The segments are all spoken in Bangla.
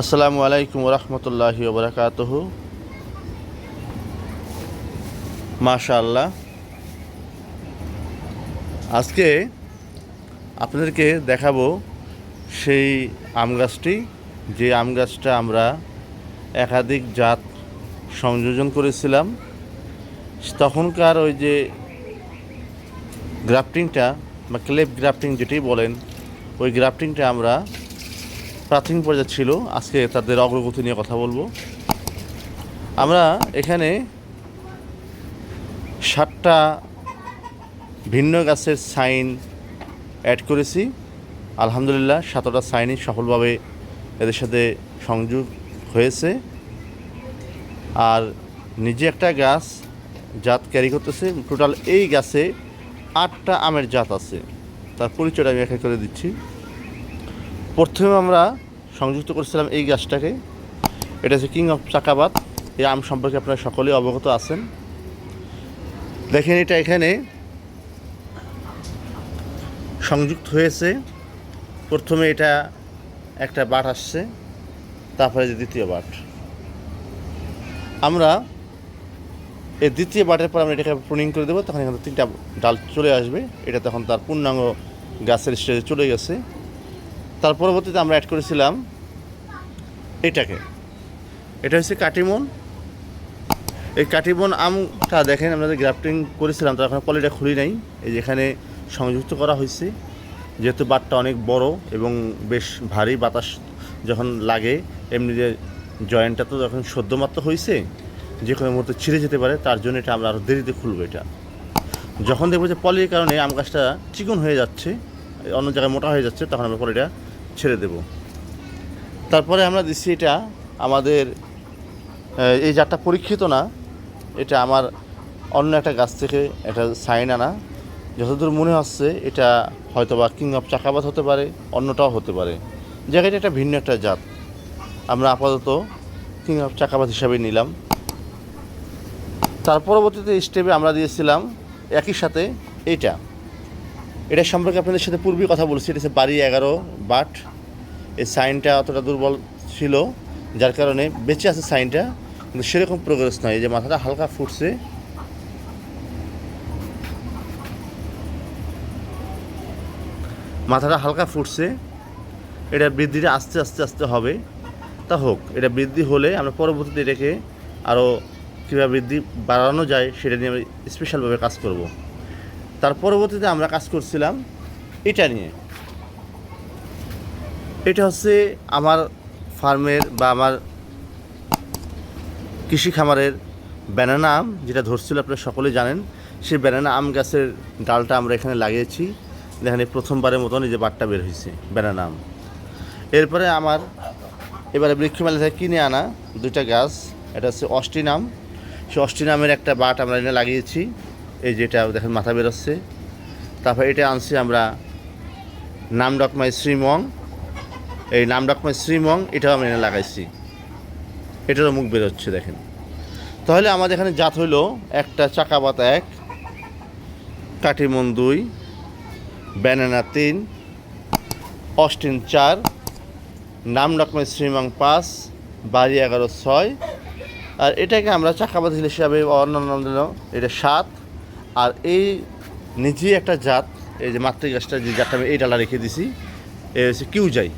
আসসালামু আলাইকুম রহমতুল্লাহি ওবরাকাতহ মাশাআল্লাহ। আজকে আপনাদেরকে দেখাবো সেই আম গাছটি। যে আম গাছটা আমরা একাধিক জাত সংযোজন করেছিলাম। তখনকার ওই যে গ্রাফটিংটা বা ক্লেপ গ্রাফটিং যেটি বলেন, ওই গ্রাফটিংটা আমরা প্রাথমিক পর্যায়ে ছিল। আজকে তাদের অগ্রগতি নিয়ে কথা বলব। আমরা এখানে ষাটটা ভিন্ন গাছের সাইন অ্যাড করেছি। আলহামদুলিল্লাহ, সাতটা সাইনই সফলভাবে এদের সাথে সংযোগ হয়েছে। আর নিজে একটা গাছ জাত ক্যারি করতেছে। টোটাল এই গাছে আটটা আমের জাত আছে। তার পরিচয়টা আমি একা করে দিচ্ছি। প্রথমে আমরা সংযুক্ত করেছিলাম এই গাছটাকে। এটা হচ্ছে কিং অফ চাকাবাদ এই আম সম্পর্কে আপনারা সকলেই অবগত আছেন। দেখেন এটা এখানে সংযুক্ত হয়েছে। প্রথমে এটা একটা বাট আসছে, তারপরে যে দ্বিতীয় বাট। আমরা এই দ্বিতীয় বাটের পর আমরা এটাকে প্রুনিং করে দেবো, তখন এখানে তিনটা ডাল চলে আসবে। এটা তখন তার পূর্ণাঙ্গ গাছের স্টেজে চলে গেছে। তার পরবর্তীতে আমরা অ্যাড করেছিলাম এটাকে। এটা হচ্ছে কাটিমন। এই কাটিমন আমটা দেখেন, আমরা যে গ্রাফটিং করেছিলাম, তার এখন পলিটা খুলি নাই। এই যেখানে সংযুক্ত করা হয়েছে, যেহেতু বাটটা অনেক বড় এবং বেশ ভারী বাতাস যখন লাগে, এমনি যে জয়েন্টটা তো যখন সদ্যমাত্র হয়েছে, যে কোনো মুহূর্তে ছিঁড়ে যেতে পারে, তার জন্য এটা আমরা আরও দেরিতে খুলবো এটা। যখন দেখব যে পলির কারণে আম গাছটা চিকন হয়ে যাচ্ছে, অন্য জায়গায় মোটা হয়ে যাচ্ছে, তখন আমরা পলিটা ছেড়ে দেব। তারপরে আমরা দিচ্ছি এটা আমাদের এই জাতটা পরীক্ষিত না, এটা আমার অন্য একটা গাছ থেকে একটা সাইন আনা। যতদূর মনে হচ্ছে এটা হয়তো বা কিং অফ চাকাবাদ হতে পারে, অন্যটাও হতে পারে। জায়গাটা একটা ভিন্ন একটা জাত। আমরা আপাতত কিং অফ চাকাবাদ হিসাবে নিলাম। তার পরবর্তীতে স্টেপে আমরা দিয়েছিলাম একই সাথে এইটা। এটা সম্পর্কে আপনাদের সাথে পূর্বেই কথা বলছি, এটা হচ্ছে বাড়ি এগারো, বাট এই সাইনটা অতটা দুর্বল ছিল, যার কারণে বেঁচে আছে সাইনটা, কিন্তু সেরকম প্রোগ্রেস নয় যে মাথাটা হালকা ফুটছে। মাথাটা হালকা ফুটছে, এটা বৃদ্ধিটা আস্তে আস্তে আস্তে হবে। তা হোক, এটা বৃদ্ধি হলে আমরা পরবর্তীতে এটাকে আরও কীভাবে বৃদ্ধি বাড়ানো যায়, সেটা নিয়ে আমি স্পেশালভাবে কাজ করব। তার পরবর্তীতে আমরা কাজ করছিলাম এটা নিয়ে। এটা হচ্ছে আমার ফার্মের বা আমার কৃষি খামারের ব্যানানা আম, যেটা ধরছিল, আপনারা সকলে জানেন। সেই ব্যানানা আম গাছের ডালটা আমরা এখানে লাগিয়েছি। দেখেন প্রথমবারের মতন এই যে বাটটা বের হয়েছে, ব্যানানা আম। এরপরে আমার এবারে বৃক্ষমেলা থেকে কিনে আনা দুইটা গাছ, এটা হচ্ছে অষ্টিনাম সেই অষ্টিনামের একটা বাট আমরা এনে লাগিয়েছি। এই যেটা দেখেন, মাথা বেরোচ্ছে। তারপর এটা আনছি আমরা নাম ডকমাই শ্রীমং। এই নাম ডকমাই শ্রীমং, এটাও আমি এনে লাগাইছি। এটারও মুখ বেরোচ্ছে, দেখেন। তাহলে আমাদের এখানে জাত হইল একটা চাকাবাতা এক কাটিমন দুই, ব্যানানা তিন, অস্টিন চার নাম ডকমেন্ট শ্রীমাং পাঁচ, বাড়ি এগারো ছয়। আর এটাকে আমরা চাকাবাদ হিসেবে অন্যান্য, এটা সাত। আর এই নিজেই একটা জাত, এই যে মাতৃ গাছটা যে জাতটা আমি এই ডালা রেখে দিছি, এ হচ্ছে কিউজাই।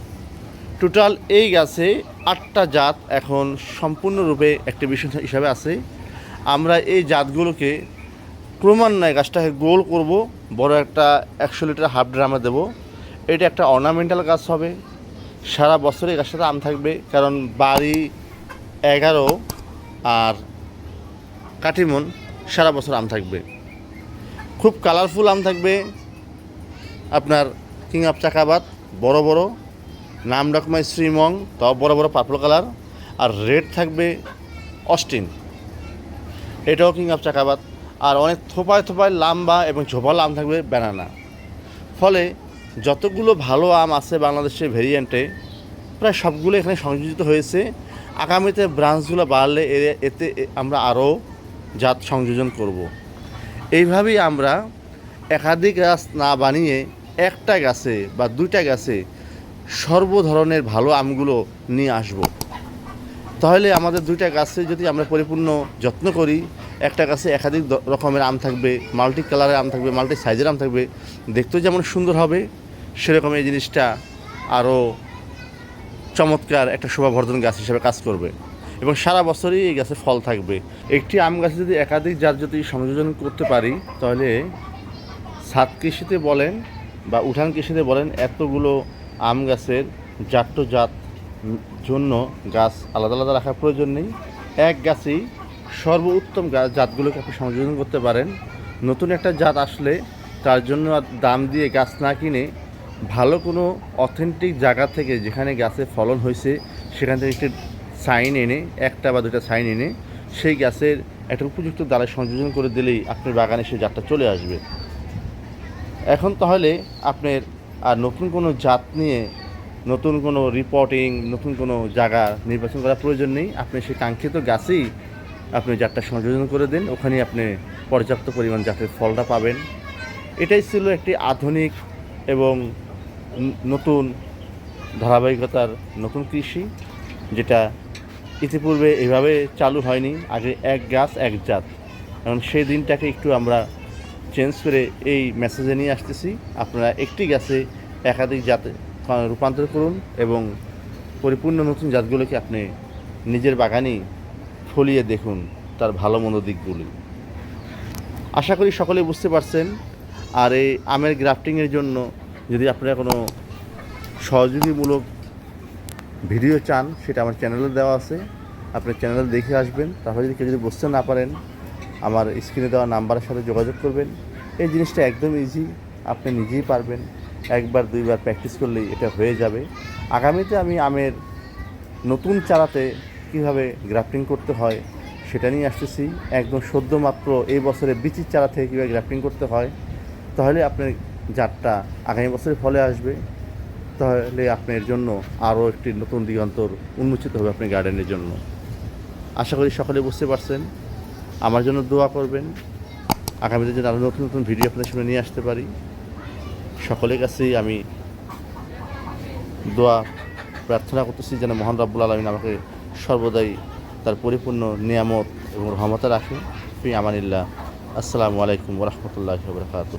টোটাল এই গাছে আটটা জাত এখন সম্পূর্ণরূপে একটি অ্যাক্টিভেশন হিসাবে আছে। আমরা এই জাতগুলোকে ক্রমান্বয়ে গাছটাকে গোল করব, বড় একটা একশো লিটার হাফ ড্রামে দেবো। এটা একটা অর্নামেন্টাল গাছ হবে। সারা বছর গাছটাতে আম থাকবে, কারণ বাড়ি এগারো আর কাটিমন সারা বছর আম থাকবে। খুব কালারফুল আম থাকবে। আপনার কিং অফ চাকাবাদ বড় বড়। নাম ডকমাই শ্রীমং, তাও বড় বড় পার্পল কালার আর রেড থাকবে অস্টিন এটাও কিং অফ চাকাবাদ আর অনেক থোপায় থোপায় লাম্বা এবং ঝোপাল আম থাকবে ব্যানানা ফলে যতগুলো ভালো আম আছে বাংলাদেশের ভেরিয়েন্টে, প্রায় সবগুলো এখানে সংযোজিত হয়েছে। আগামীতে ব্রাঞ্চগুলো বাড়লে এতে আমরা আরও জাত সংযোজন করব। এইভাবেই আমরা একাধিক গাছ না বানিয়ে একটা গাছে বা দুইটা গাছে সর্ব ধরনের ভালো আমগুলো নিয়ে আসব। তাহলে আমাদের দুইটা গাছে যদি আমরা পরিপূর্ণ যত্ন করি, একটা গাছে একাধিক রকমের আম থাকবে, মাল্টি কালারের আম থাকবে, মাল্টি সাইজের আম থাকবে, দেখতেও যেমন সুন্দর হবে, সেরকম এই জিনিসটা আরও চমৎকার একটা শোভাবর্ধন গাছ হিসেবে কাজ করবে। এবং সারা বছরই এই গাছে ফল থাকবে। একটি আম গাছে যদি একাধিক জাত যদি সংযোজন করতে পারি, তাহলে ছাদ কৃষিতে বলেন বা উঠান কৃষিতে বলেন, এতগুলো আম গাছের জাত জাত জন্য গাছ আলাদা আলাদা রাখার প্রয়োজন নেই। এক গাছেই সর্বোত্তম জাতগুলোকে আপনি সংযোজন করতে পারেন। নতুন একটা জাত আসলে তার জন্য দাম দিয়ে গাছ না কিনে ভালো কোনো অথেন্টিক জায়গা থেকে যেখানে গাছে ফলন হয়েছে, সেখান থেকে একটি সাইন এনে, একটা বা দুটা সাইন এনে সেই গাছের একটা উপযুক্ত দ্বারা সংযোজন করে দিলেই আপনার বাগানে সেই জাতটা চলে আসবে। এখন তাহলে আপনার আর নতুন কোনো জাত নিয়ে নতুন কোনো রিপোর্টিং নতুন কোনো জায়গা নির্বাচন করার প্রয়োজন নেই। আপনি সেই কাঙ্ক্ষিত গাছেই আপনি জাতটা সংযোজন করে দিন। ওখানে আপনি পর্যাপ্ত পরিমাণ জাতের ফলটা পাবেন। এটাই ছিল একটি আধুনিক এবং নতুন ধারাবাহিকতার নতুন কৃষি, যেটা ইতিপূর্বে এভাবে চালু হয়নি। আগে এক গাছ, এক জাত। এখন সেই দিনটাকে একটু আমরা চেঞ্জ করে এই মেসেজে নিয়ে আসতেছি। আপনারা একটি গাছে একাধিক জাতে রূপান্তর করুন এবং পরিপূর্ণ নতুন জাতগুলোকে আপনি নিজের বাগানে ফলিয়ে দেখুন তার ভালো মন্দ দিকগুলি। আশা করি সকলে বুঝতে পারছেন। আর এই আমের গ্রাফটিংয়ের জন্য যদি আপনারা কোনো সহযোগীমূলক ভিডিও চান, সেটা আমার চ্যানেলে দেওয়া আছে। আপনি চ্যানেলে দেখে আসবেন। তাহলে যদি কেউ যদি বুঝতে না পারেন, আমার স্ক্রিনে দেওয়া নাম্বারের সাথে যোগাযোগ করবেন। এই জিনিসটা একদম ইজি আপনি নিজেই পারবেন। একবার, দুইবার প্র্যাকটিস করলেই এটা হয়ে যাবে। আগামীতে আমি আমের নতুন চারাতে কীভাবে গ্রাফটিং করতে হয়, সেটা নিয়ে আসতেছি। একদম সদ্য মাত্র এই বছরে বিচির চারা থেকে কীভাবে গ্রাফটিং করতে হয়, তাহলে আপনার জাতটা আগামী বছরে ফলে আসবে। তাহলে আপনার জন্য আরও একটি নতুন দিগন্তর উন্মোচিত হবে আপনার গার্ডেনের জন্য। আশা করি সকলে বুঝতে পারছেন। আমার জন্য দোয়া করবেন। আগামীতে যেন আরও নতুন নতুন ভিডিও আপনাদের সামনে নিয়ে আসতে পারি, সকলের কাছেই আমি দোয়া, প্রার্থনা করতেছি যেন মহান রাব্বুল আলমিন আমাকে সর্বদাই তার পরিপূর্ণ নিয়ামত এবং রহমতে রাখে ফি আমানিল্লাহ। আসসালামু আলাইকুম রহমতুল্লাহ বরকাত